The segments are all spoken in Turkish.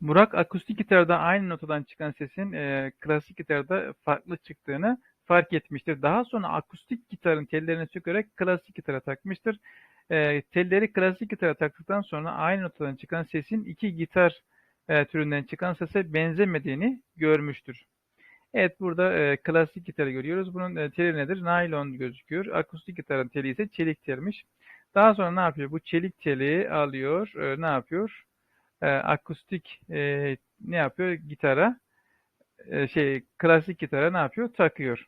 Burak akustik gitarda aynı notadan çıkan sesin e, klasik gitarda farklı çıktığını fark etmiştir. Daha sonra akustik gitarın tellerini sökerek klasik gitara takmıştır. E, telleri klasik gitara taktıktan sonra aynı notadan çıkan sesin iki gitar e, türünden çıkan sese benzemediğini görmüştür. Evet burada e, klasik gitarı görüyoruz. Bunun e, teli nedir? Naylon gözüküyor. Akustik gitarın teli ise çelik telmiş. Daha sonra ne yapıyor? Bu çelik teli alıyor. E, ne yapıyor? E, akustik e, ne yapıyor? Gitara e, şey klasik gitara ne yapıyor? Takıyor.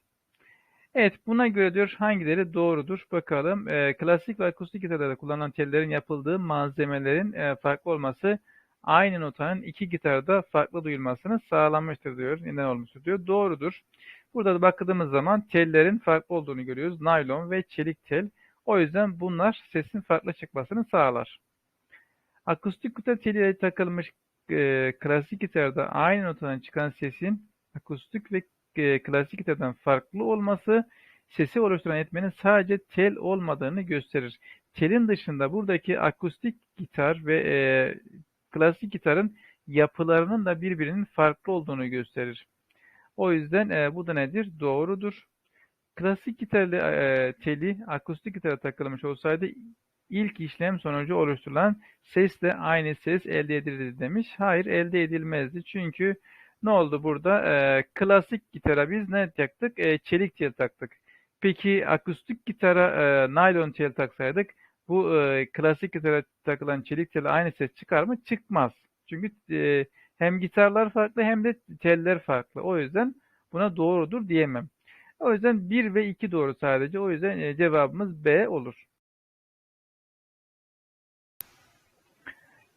Evet buna göre diyor hangileri doğrudur bakalım. E, klasik ve akustik gitarlarda kullanılan tellerin yapıldığı malzemelerin e, farklı olması aynı notanın iki gitarda farklı duyulmasını sağlamıştır diyor. Neden olmuştur diyor. Doğrudur. Burada da bakdığımız zaman tellerin farklı olduğunu görüyoruz. Naylon ve çelik tel. O yüzden bunlar sesin farklı çıkmasını sağlar. Akustik gitar teliyle takılmış e, klasik gitarda aynı notadan çıkan sesin akustik ve e, klasik gitardan farklı olması sesi oluşturan etmenin sadece tel olmadığını gösterir. Telin dışında buradaki akustik gitar ve e, klasik gitarın yapılarının da birbirinin farklı olduğunu gösterir. O yüzden e, bu da nedir? Doğrudur. Klasik gitarlı e, teli akustik gitara takılmış olsaydı ilk işlem sonucu oluşturulan sesle aynı ses elde edilirdi demiş. Hayır elde edilmezdi. Çünkü ne oldu burada? E, klasik gitara biz ne taktık? E, çelik tel taktık. Peki akustik gitara e, naylon tel taksaydık bu e, klasik gitara takılan çelik tel aynı ses çıkar mı? Çıkmaz. Çünkü e, hem gitarlar farklı hem de teller farklı. O yüzden buna doğrudur diyemem. O yüzden 1 ve 2 doğru sadece. O yüzden e, cevabımız B olur.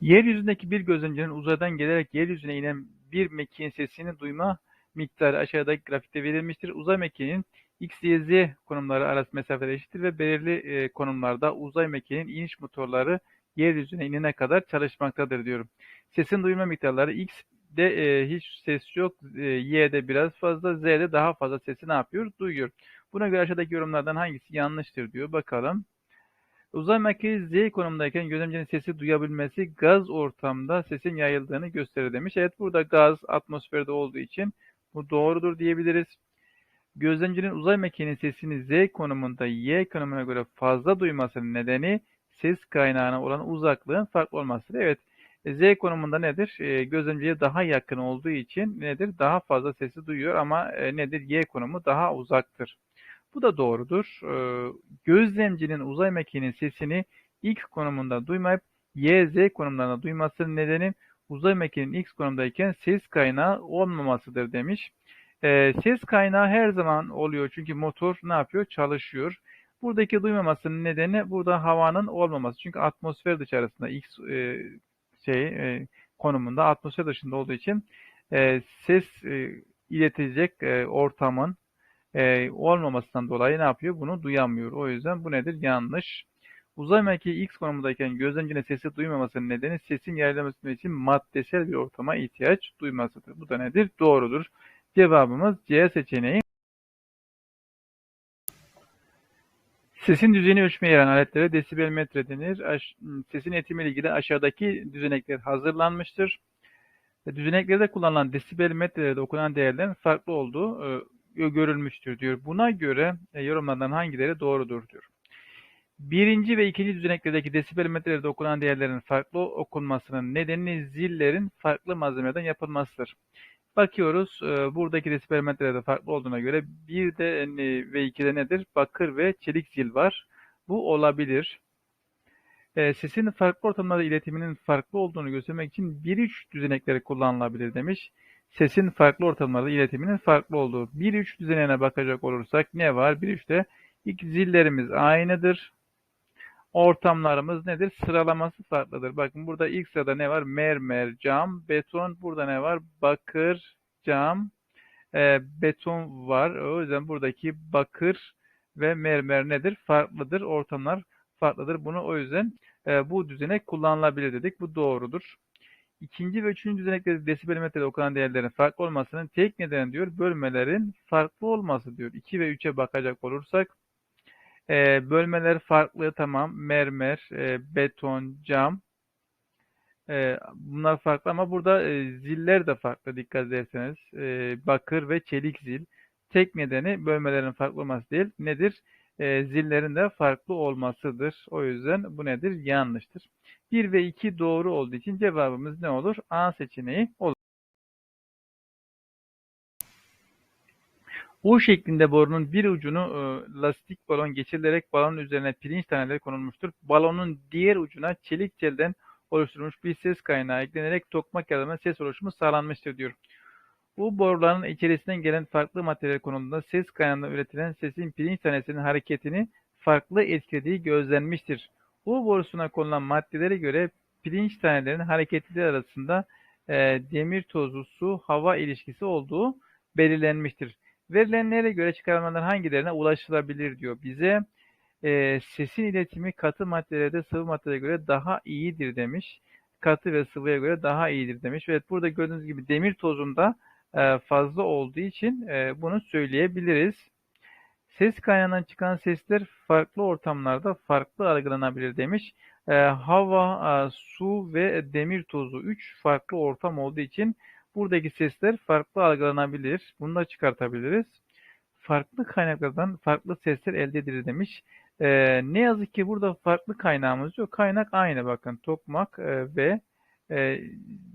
Yeryüzündeki bir gözlemcinin uzaydan gelerek yeryüzüne inen bir mekiğin sesini duyma miktarı aşağıdaki grafikte verilmiştir. Uzay mekiğinin X, Y, Z konumları arası mesafeler eşittir ve belirli e, konumlarda uzay mekiğinin iniş motorları yeryüzüne inene kadar çalışmaktadır diyorum. Sesin duyma miktarları X'de e, hiç ses yok, e, Y'de biraz fazla, Z'de daha fazla sesi ne yapıyor? Duyuyor. Buna göre aşağıdaki yorumlardan hangisi yanlıştır diyor. Bakalım. Uzay mekiği Z konumdayken gözlemcinin sesi duyabilmesi gaz ortamda sesin yayıldığını gösterir demiş. Evet burada gaz atmosferde olduğu için bu doğrudur diyebiliriz. Gözlemcinin uzay mekiğinin sesini Z konumunda Y konumuna göre fazla duymasının nedeni ses kaynağına olan uzaklığın farklı olmasıdır. Evet Z konumunda nedir? E, gözlemciye daha yakın olduğu için nedir? Daha fazla sesi duyuyor ama e, nedir? Y konumu daha uzaktır. Bu da doğrudur. E, gözlemcinin uzay mekiğinin sesini X konumunda duymayıp Y, Z konumlarında duymasının nedeni uzay mekiğinin X konumdayken ses kaynağı olmamasıdır demiş. E, ses kaynağı her zaman oluyor çünkü motor ne yapıyor? Çalışıyor. Buradaki duymamasının nedeni burada havanın olmaması. Çünkü atmosfer dışarısında X e, şey e, konumunda atmosfer dışında olduğu için e, ses e, iletecek e, ortamın e, olmamasından dolayı ne yapıyor? Bunu duyamıyor. O yüzden bu nedir? Yanlış. Uzay mekiği X konumundayken gözlemcinin sesi duymamasının nedeni sesin yayılması için maddesel bir ortama ihtiyaç duymasıdır. Bu da nedir? Doğrudur. Cevabımız C seçeneği. Sesin düzeyini ölçmeye yarayan aletlere desibel metre denir. Sesin eğitimiyle ilgili aşağıdaki düzenekler hazırlanmıştır. Düzeneklerde kullanılan desibel metrelerde okunan değerlerin farklı olduğu e, görülmüştür diyor. Buna göre e, yorumlardan hangileri doğrudur diyor. Birinci ve ikinci düzeneklerdeki desibel metrelerde okunan değerlerin farklı okunmasının nedeni zillerin farklı malzemeden yapılmasıdır. Bakıyoruz e, buradaki desibelmetrede farklı olduğuna göre bir de e, ve 2'de nedir? Bakır ve çelik zil var. Bu olabilir. E, sesin farklı ortamlarda iletiminin farklı olduğunu göstermek için 1-3 düzenekleri kullanılabilir demiş. Sesin farklı ortamlarda iletiminin farklı olduğu. 1-3 düzeneğine bakacak olursak ne var? 1-3'te ilk zillerimiz aynıdır ortamlarımız nedir? Sıralaması farklıdır. Bakın burada ilk sırada ne var? Mermer, cam, beton. Burada ne var? Bakır, cam, e, beton var. O yüzden buradaki bakır ve mermer nedir? Farklıdır. Ortamlar farklıdır. Bunu o yüzden e, bu düzenek kullanılabilir dedik. Bu doğrudur. İkinci ve üçüncü düzeneklerde desibelmetrede okunan değerlerin farklı olmasının tek nedeni diyor bölmelerin farklı olması diyor. 2 ve 3'e bakacak olursak e, bölmeler farklı tamam. Mermer, e, beton, cam. E, bunlar farklı ama burada e, ziller de farklı dikkat ederseniz. E, bakır ve çelik zil. Tek nedeni bölmelerin farklı olması değil. Nedir? E, zillerin de farklı olmasıdır. O yüzden bu nedir? Yanlıştır. 1 ve 2 doğru olduğu için cevabımız ne olur? A seçeneği olur. U şeklinde borunun bir ucunu e, lastik balon geçirilerek balonun üzerine pirinç taneleri konulmuştur. Balonun diğer ucuna çelik telden oluşturulmuş bir ses kaynağı eklenerek tokmak yardımıyla ses oluşumu sağlanmıştır diyor. Bu boruların içerisinden gelen farklı materyal konumunda ses kaynağında üretilen sesin pirinç tanesinin hareketini farklı etkilediği gözlenmiştir. U borusuna konulan maddelere göre pirinç tanelerinin hareketleri arasında e, demir tozu, su, hava ilişkisi olduğu belirlenmiştir. Verilenlere göre çıkarılmaların hangilerine ulaşılabilir diyor bize. E, sesin iletimi katı maddelerde sıvı maddelere göre daha iyidir demiş. Katı ve sıvıya göre daha iyidir demiş. Evet burada gördüğünüz gibi demir tozunda e, fazla olduğu için e, bunu söyleyebiliriz. Ses kaynağından çıkan sesler farklı ortamlarda farklı algılanabilir demiş. E, hava, su ve demir tozu 3 farklı ortam olduğu için buradaki sesler farklı algılanabilir. Bunu da çıkartabiliriz. Farklı kaynaklardan farklı sesler elde edilir demiş. E, ne yazık ki burada farklı kaynağımız yok. Kaynak aynı bakın. Tokmak e, ve e,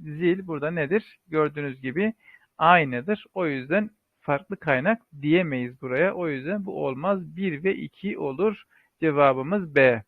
zil burada nedir? Gördüğünüz gibi aynıdır. O yüzden farklı kaynak diyemeyiz buraya. O yüzden bu olmaz. 1 ve 2 olur. Cevabımız B.